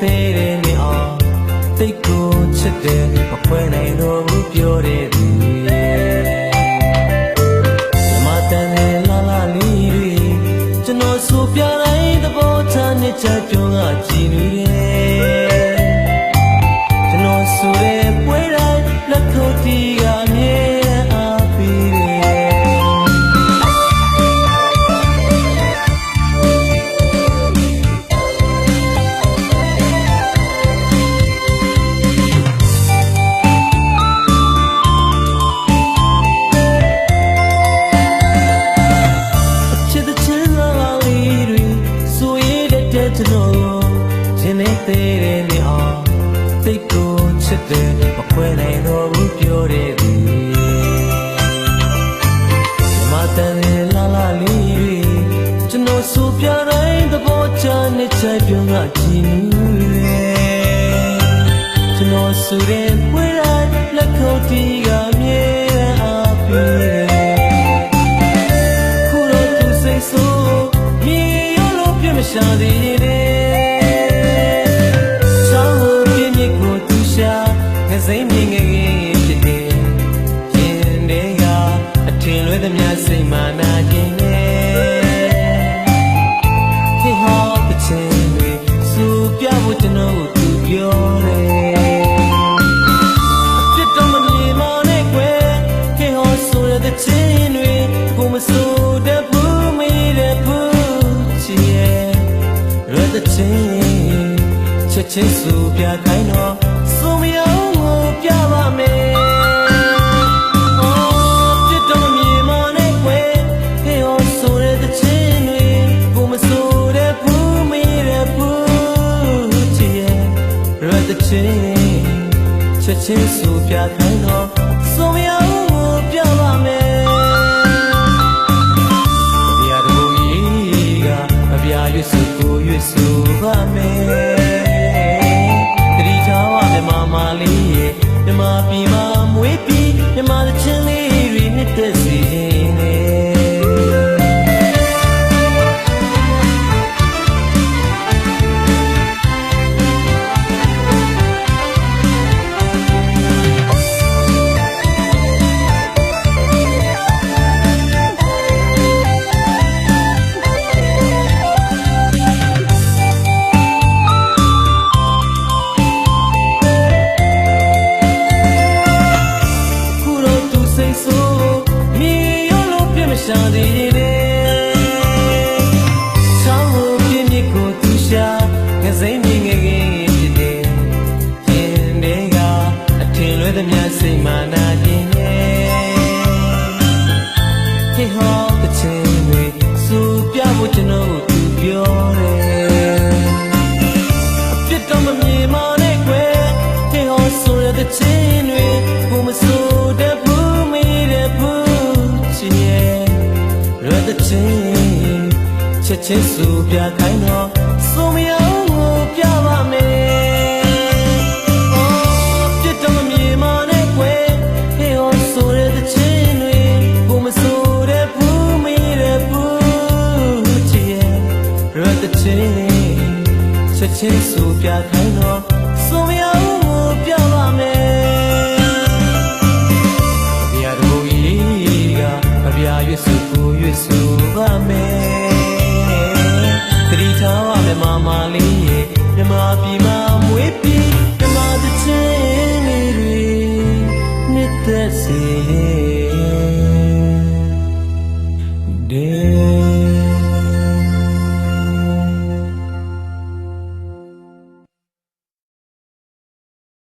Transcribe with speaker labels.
Speaker 1: သေးတယ်နေအောင်သိကိုချစ်တယ်မခွဲနိုင်တော့ဘူးပြောတဲ့သူရဲ့ဓမ္မတန်လေလာလာလေးတွေကျွန်တော်ဆိုပြတိုင်းသဘောထားနဲ့ချက်ပြုံးကကြည်နူတယ်ကျွန်တော်ဆိုတဲ့ တယ်နေအောင်သိတ်ကိုချစ်တယ်မခွဲနိုင်တော့ဘူးပြောတဲ့သူမတန်လေးလာလာလေးတွေကျွန်တော်ဆိုပြတိုင်းသဘောချနဲ့ချက်ပြုံးကကြည်နူးတယ်ကျွန်တော်ဆိုတဲ့ပွဲတိုင်းလက်ခုပ်တီးကအမြဲတမ်းအားပေးတယ်ခုတော့သူစိတ်ဆိုးမြေရောလို့ပြမရှာသေးတယ် စိမ့်မြင်ငယ်ငယ်ဖြစ်တယ်ရင်တွေကအထင်လွဲသမျှစိတ်မာနာခြင်းနဲ့ခေဟောတချင်တွေစူပြဖို့ကျွန်တော်ကိုသူပြောတယ်ပြစ်တော့မမြင်မနဲ့ကွယ်ခေဟောဆိုရတဲ့ချင်းတွေကိုမဆိုတဲ့ဘူးမေးတဲ့ဘူးချီရဲ့ရတဲ့ချင်းချက်ချင်းစူပြခိုင်းတော့ ချက်ချင်းစူပြခိုင်းတော့စုံရအောင်ကိုပြပါမယ်အပြာတဘူကြီးကအပြာရွတ်စုကိုရွတ်စုပါမယ်တတိထားပါမြမမလေးရဲ့မြမပြည်မှာမွေးပြီးမြမတဲ့ချင်း စိတ်မာနာခြင်းနဲ့ခေဟောတဲ့ချင်းတွေစူပြဖို့ကျွန်တော်ကိုသူပြောတယ်အပြစ်တော့မမြင်မနဲ့ကွယ်ခေဟောဆိုရတဲ့ချင်းတွေကိုမဆိုတဲ့ဘူးမေးတဲ့ဘူးချင်ရဲ့ရတဲ့ချင်းချက်ချင်းစူပြခိုင်းတော့ ချင်းချက်ချင်းဆိုပြခိုင်းတော့စုံမရဘူးကိုပြပါမယ်အပြာတဘူကြီးကအပြာရွှေစုကိုရွှေစုပါမယ်တတိထားပါမယ်မမလေးရေမြမပြီမမွေးပြီမြမတချင်းလေးတွေနှစ်သက်စေ day